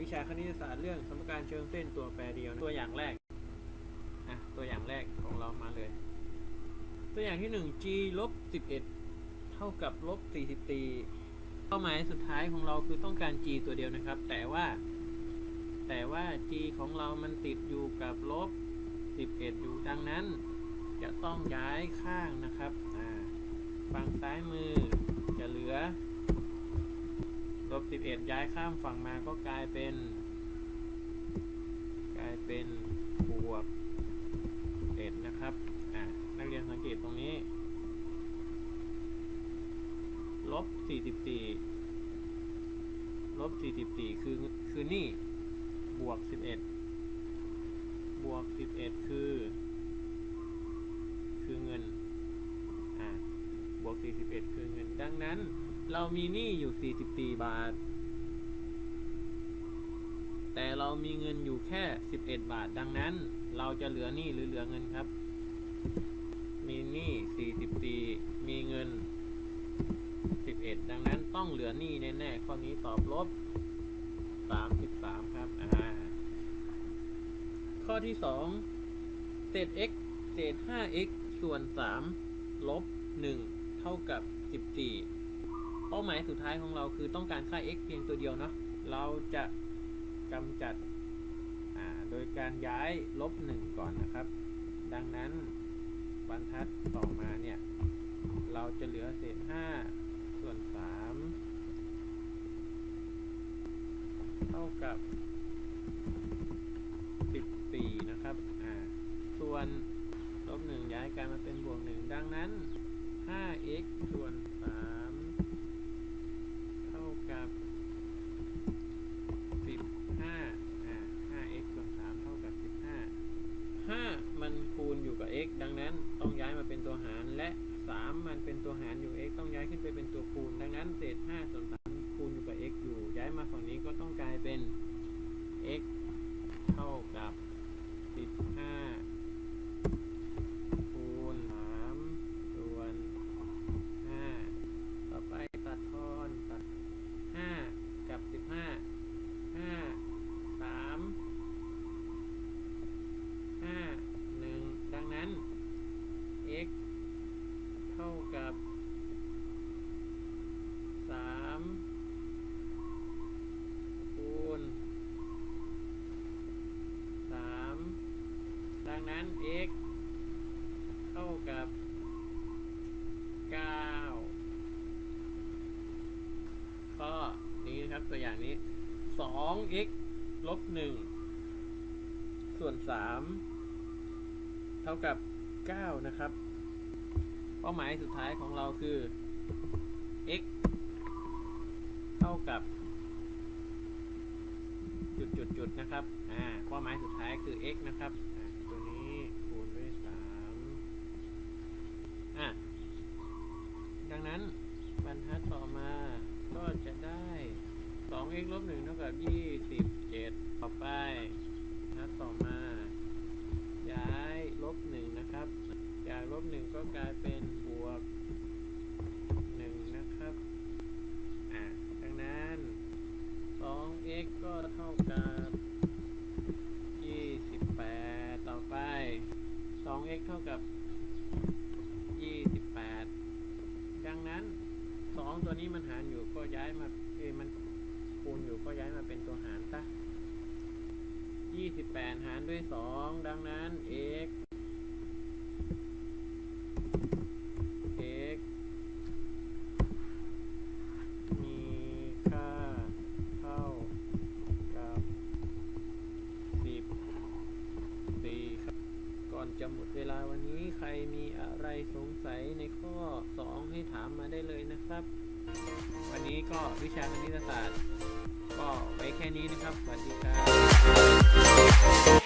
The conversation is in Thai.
วิชาคณิตศาสตร์เรื่องสมการเชิงเส้นตัวแปรเดียว ตัวอย่างแรกอะตัวอย่างแรกของเรามาเลย ตัวอย่างที่ 1 g ลบ11 เท่ากับลบ40ตีเป้าหมายสุดท้ายของเราคือต้องการ g ตัวเดียวนะครับ แต่ว่า แต่ว่า g ของเรามันติดอยู่กับลบ11 อยู่ดังนั้น จะต้องย้ายข้างนะครับ อ่าฝั่งซ้ายมือจะเหลือ ลบ11ย้ายข้ามฝั่งมาก็กลายเป็น กลายเป็นบวก1นะครับ อ่านักเรียนสังเกตตรงนี้ ลบ44ลบ44คือ คือนี่ บวก11บเอ็ดบวก11คือ คือเงิน อ่าบวก41คือเงิน ดังนั้น เรามีหนี้อยู่ 44 บาท แต่เรามีเงินอยู่แค่ 11 บาท ดังนั้น เราจะเหลือหนี้หรือเหลือเงินครับ มีหนี้44 มีเงิน 11 ดังนั้นต้องเหลือหนี้แน่ๆ ข้อนี้ตอบลบ 33 ครับอ่าข้อที่2เศษ x เศษ 5x ส่วน 3 ลบ 1 เท่ากับ 14 เป้าหมายสุดท้ายของเราคือต้องการค่า x เพียงตัวเดียวเนาะ เราจะกำจัดโดยการย้ายลบ 1 ก่อนนะครับ ดังนั้นบรรทัดต่อมาเนี่ย เราจะเหลือเศษ 5 ส่วน 3 เท่ากับ 14 นะครับ อ่า ส่วนลบ 1 ย้ายกลายมาเป็นบวก 1 ดังนั้น 5x ส่วน 3 เท่ากับ 15 อ่า 5x ส่วน 3 เท่ากับ 15 5 มันคูณอยู่กับ x ดังนั้นต้องย้ายมาเป็นตัวหารและ 3 มันเป็นตัวหารอยู่ x ต้องย้ายขึ้นไปเป็นตัวคูณ ดังนั้นเศษ5ส่วน3คูณอยู่กับ x อยู่ ย้ายมาฝั่งนี้ก็ต้องกลายเป็น x เท่ากับ 15 คูณ3ส่วน 5 ต่อไปตัดทอนตัด 5 กับ 15 5 3 5 1 ดังนั้น x เท่ากับ 3 คูณ 3 ดัง นั้น x เท่ากับ9ข้อนี้นะครับตัวอย่างนี้ 2x ลบ 1 ส่วน 3 เท่ากับ 9 นะครับ เป้าหมายสุดท้ายของเราคือ x เท่ากับ จุดจุดจุดนะครับ อ่า เป้าหมายสุดท้ายคือ x นะครับ อ่า ตัวนี้คูณด้วย3อะ ดัง นั้น บรรทัดต่อมาก็จะได้ 2x ลบ1เท่ากับ 27 ต่อไปบรรทัดต่อมาย้ายลบ1นะครับ จากลบ1ก็กลายเป็นบวก1นะครับอะดังนั้น 2x ก็เท่ากับ 28 ต่อไป 2x เท่ากับ 28 ดังนั้น องตัวนี้มันหารอยู่ก็ย้ายมาเอมันคูณอยู่ก็ย้ายมาเป็นตัวหารซะ28หารด้วย2ดังนั้น x ามมาได้เลยนะครับ วันนี้ก็วิชาคณิตศาสตร์ ก็ไว้แค่นี้นะครับ สวัสดีครับ